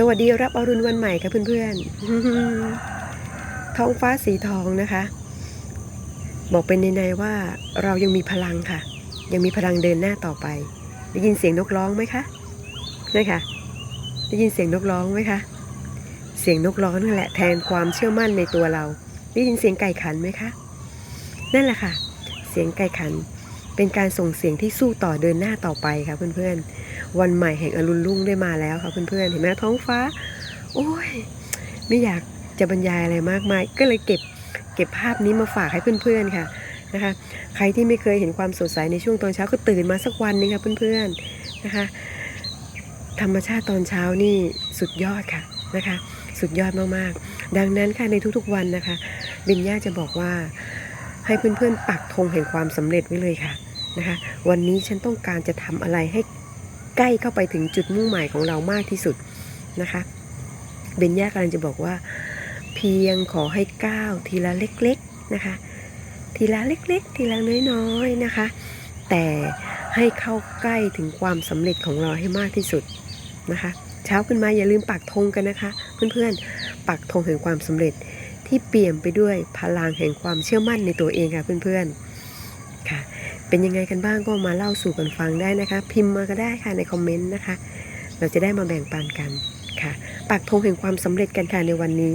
สวัสดีรับอรุณวันใหม่ค่ะเพื่อนๆ ท้องฟ้าสีทองนะคะ บอกเป็นในๆว่าเรายังมีพลังค่ะ ยังมีพลังเดินหน้าต่อไป ได้ยินเสียงนกร้องไหมคะนี่ค่ะ ได้ยินเสียงนกร้องไหมคะ เสียงนกร้องนั่นแหละแทนความเชื่อมั่นในตัวเรา ได้ยินเสียงไก่ขันไหมคะ นั่นแหละค่ะ เสียงไก่ขัน เป็นการส่งเสียงที่สู้ต่อเดินหน้าต่อไปค่ะเพื่อนๆ วันใหม่แห่งอรุณรุ่งได้มาแล้วค่ะเพื่อนๆเห็นไหมท้องฟ้า โอ้ย ไม่อยากจะบรรยายอะไรมากมาย ก็เลยเก็บเก็บภาพนี้มาฝากให้เพื่อนๆค่ะนะคะ ใครที่ไม่เคยเห็นความสดใสในช่วงตอนเช้าก็ตื่นมาสักวันนึงค่ะเพื่อนๆนะคะ ธรรมชาติตอนเช้านี่สุดยอดค่ะนะคะ สุดยอดมากๆ ดังนั้นค่ะในทุกๆวันนะคะบินย่าจะบอกว่าให้เพื่อนๆปักธงแห่งความสำเร็จไว้เลยค่ะนะคะ วันนี้ฉันต้องการจะทำอะไรให้ ใกล้เข้าไปถึงจุดมุ่งหมายของเรามากที่สุดนะคะเบนยากำลังจะบอกว่า เพียงขอให้ก้าวทีละเล็กๆนะคะ ทีละเล็กๆ ทีละน้อยๆนะคะ แต่ให้เข้าใกล้ถึงความสำเร็จของเราให้มากที่สุดนะคะเช้าขึ้นมาอย่าลืมปักธงกันนะคะ เพื่อนๆปักธงแห่งความสำเร็จที่เปี่ยมไปด้วยพลังแห่งความเชื่อมั่นในตัวเองค่ะเพื่อนๆค่ะ เป็นยังไงกันบ้างก็มาเล่าสู่กันฟังได้นะคะ พิมพ์มาก็ได้ค่ะในคอมเมนต์นะคะ เราจะได้มาแบ่งปันกันค่ะ ปักธงแห่งความสำเร็จกันค่ะในวันนี้